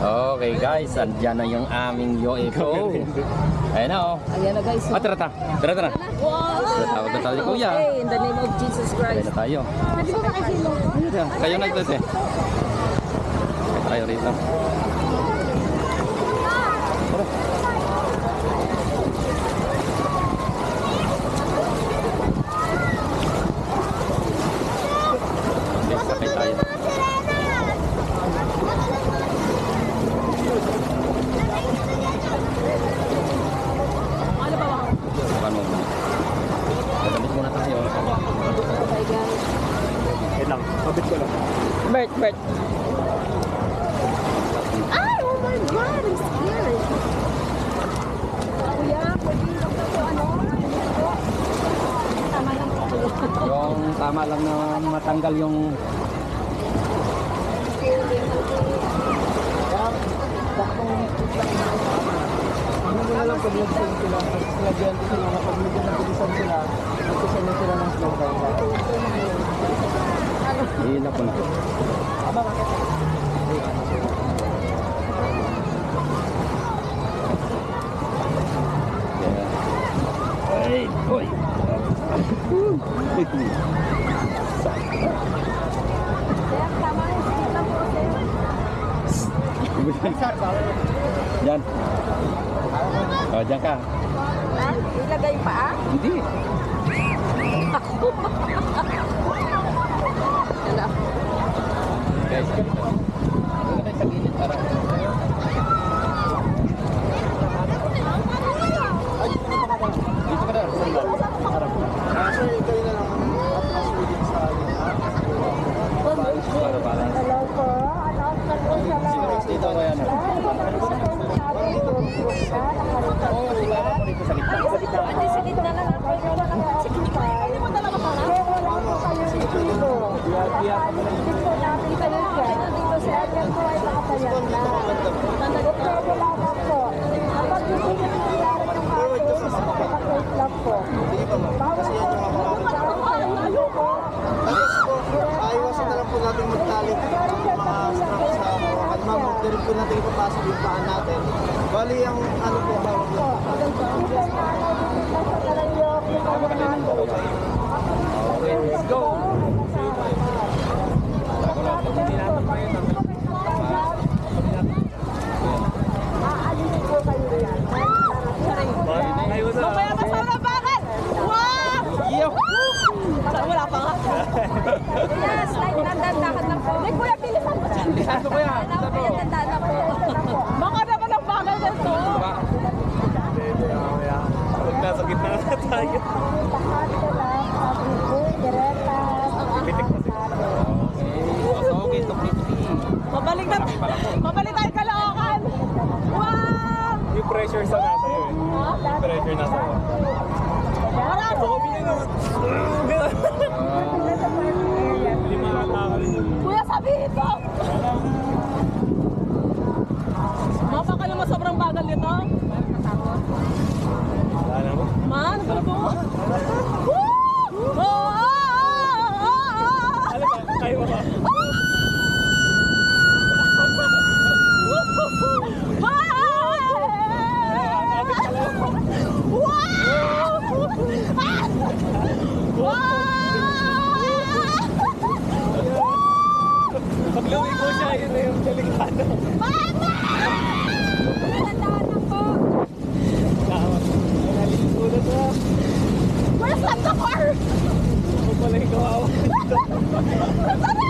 Okay guys, andyan na yung aming UFO. Ayan na oh. Ayan na guys. Ah, tara tara. Tara tara. Wow! Tawag na tayo ni Kuya. Okay, in the name of Jesus Ayan Christ. na tayo. Pwede ko makisilo? Ayan, Kayo na ito eh. Tayo rito. Tara. Okay, sakay tayo. Ano ba ba? Bukan mo muna. Gagamit muna tayo. Okay guys. Wait lang, kabit ko lang. Bert, Bert. Ay, oh my God! I'm scared. Kuya, pwede lang po ano? Tama lang po. Tama lang na matanggal yung Ano mo na lang pag nag-send sila, ko sila na pag medyo nabilisan sila, nagkasend na sila ng slow down. Hila ko na. Yeah. Ay, hoy. Tama yung speed lang po, sir. Diyan. Oh, diyan ka. Ha? Ilagay pa ah? Hindi. Guys, ganito. Ano tayo sa gilid para dito ka na. Harap. Sir, kayo na lang at mas within sa Para balance. Hello po. Announcement po sa Sino lahat. next dito kaya na? Oo, sila ako dito sa gitna. Ate, sa gitna lang ako. Hindi mo talaga para? Dito natin kayo dyan. Dito si Adrian po ay nakapayag na. Pwede lamang po. Kapag hindi nyo nangyari ng ating nakakait lang po. Bawal po. Dito po. Ayos po, aywasan na lang po natin magtalik ng mga po natin ipapasok yung paan natin. Bali, ang ano po, hawak. Dito na ano, dito sa Karayok. Dito na ano. Okay, let's go. Aalis po kayo yan. Mamaya pa sa bakit? Wow! Iyo. Saan wala pa nga? Yes, slide na dandakan lang po. May kuya, bilisan mo dyan. Lisan ko ba yan? Ano po yung tandaan na po? Mga naman ang bagal na ito. Pwede, mamaya. Huwag nasa gitna na tayo. Lahat ko lang. Sabi ko, diretas. Pitik pa sila. Okay, tukli-tukli. Mabalik na. Mabalik tayo kalookan. Wow! Yung pressure sa nasa eh. Yung pressure nasa iyo. Marami. Lima na tao. Kuya, sabihin mo. Mapa ka naman sobrang bagal nito. Wala na mo. Man, ano ba? Woo! Oh, oh, oh, oh, oh. Alam ba, kayo ba? Come on!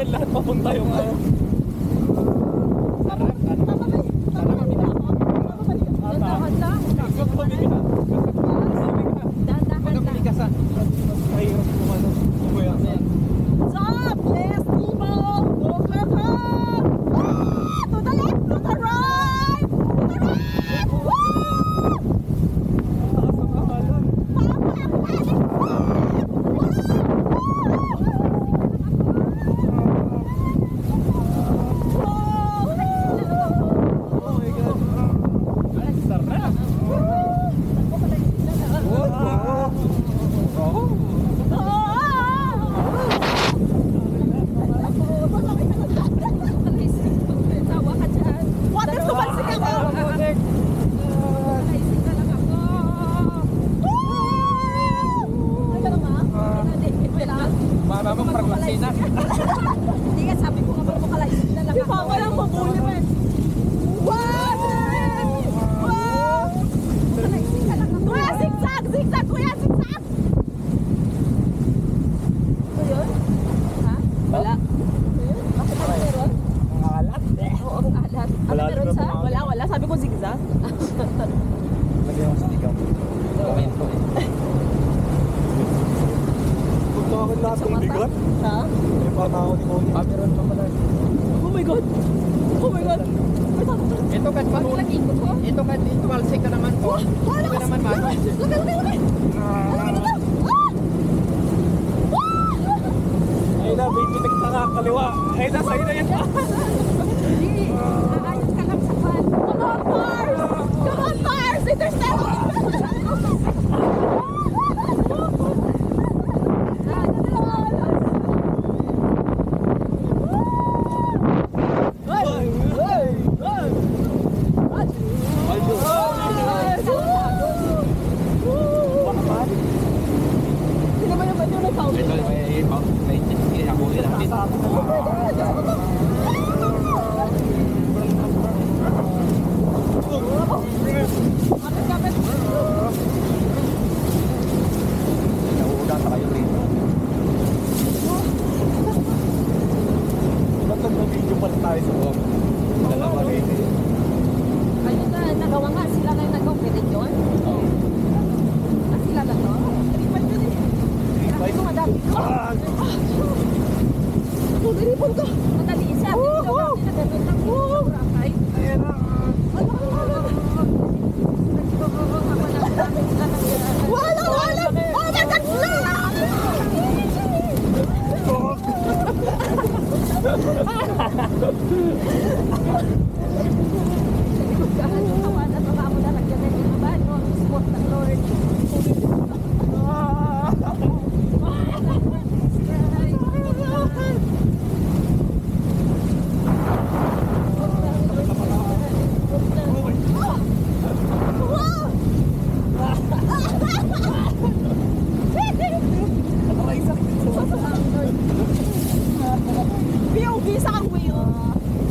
akin lahat papunta yung ano. kaliwa. Eh, nasa iyo na yan pa. Ka lang sa van. Come on, Mars! Come on, Mars! Intercept! kayo.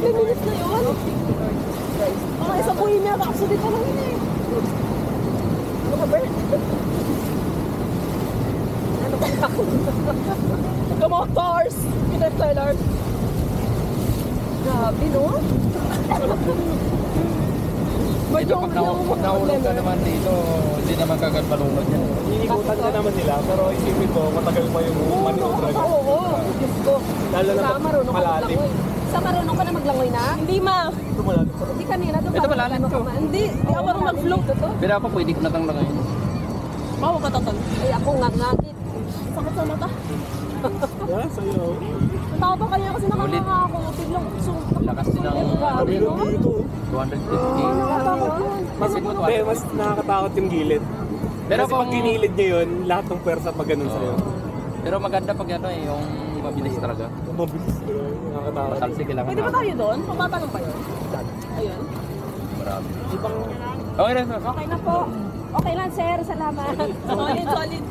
Ilang minutes na yun? Mga isang bohemian rhapsody pa lang yun eh. Ano ka, Bert? Ano ka na? Come on, Tars! Pinag tayo, Lars. Grabe, no? Medyo pag naulog, pag naulog ka naman dito, hindi naman kagad malunod yan. Inikutan ka naman nila, pero isipin ko, matagal pa yung manobra. Oo, Lalo na Sa pag marunong ka malalim. Sa marunong ka na maglangoy na? Hindi, ma. Ito malalim. Hindi kanina. Ito pa- malalim to. Hindi. Hindi ako marunong mag-float. Ito. Pero ako pwede ko natang langayin. Mawa ka tatang. Ay, ako nga ngakit. Sakit sa mata. Ha? Sa'yo. Tao kaya kasi Ulit. nakakanga ako. Biglang sum- Lakas din ang Grabe, no? Dito. 250. Nakakatakot yun. Mas, nakakatakot yung gilid. Pero Kasi pag ginilid niya yun, lahat ng pwersa pag ganun sa'yo. Pero maganda pag ano eh, yung mabilis talaga. Mabilis. Nakakatakot. Matalsi kailangan Pwede ba tayo doon? Pumatanong pa yun? Ayun. Marami. Ibang Okay na, sir. Okay na po. Okay lang, sir. Salamat. solid, solid.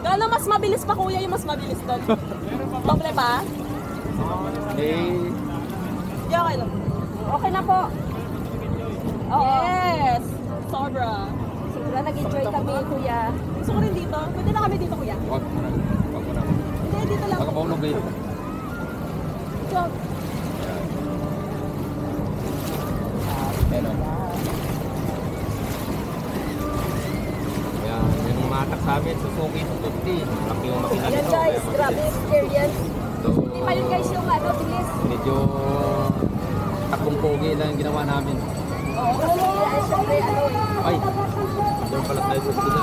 Gano'n mas mabilis pa kuya yung mas mabilis doon? Doble pa? Eh, Di okay lang. Okay na po. Yes! Sobra. Siguro nag-enjoy kami, kuya. Gusto ko rin dito. Pwede na kami dito kuya. wag mo na. Wag mo na. Hindi, dito lang. Baka maulog kayo. So, o. Ayan, yan yung matak sa amin. Suzuki 250. Laki yung makina Ayan nito. guys, Kaya grabe mabilis. experience. So, Hindi pa yun guys yung ano, bilis. medyo takbong pogi lang yung ginawa namin. Oo, kasi syempre ano eh. Ay, doon pala tayo sa sila.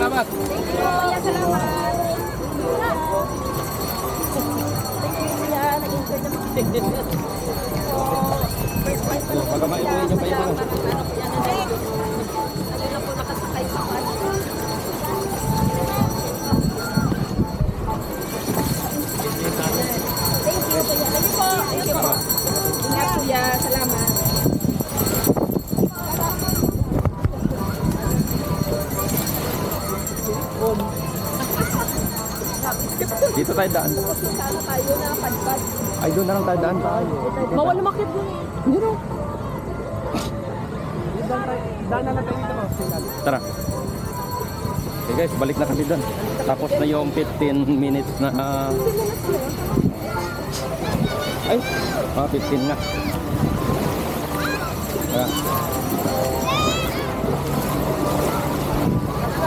Salamat. Kuya, salamat. Kuya, nag-enjoy naman. First time pa lang Baka maiuwi niyo pa yun. tayo daan. Sana tayo na padpad. Ay, doon na lang tayo daan. Bawal lumakit doon eh. Hindi na. Daan na lang tayo. Tara. Okay guys, balik na kami doon. Tapos na yung 15 minutes na... Uh... Ay, ah, 15 na. Ah.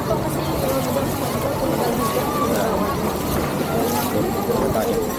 Ako 大家。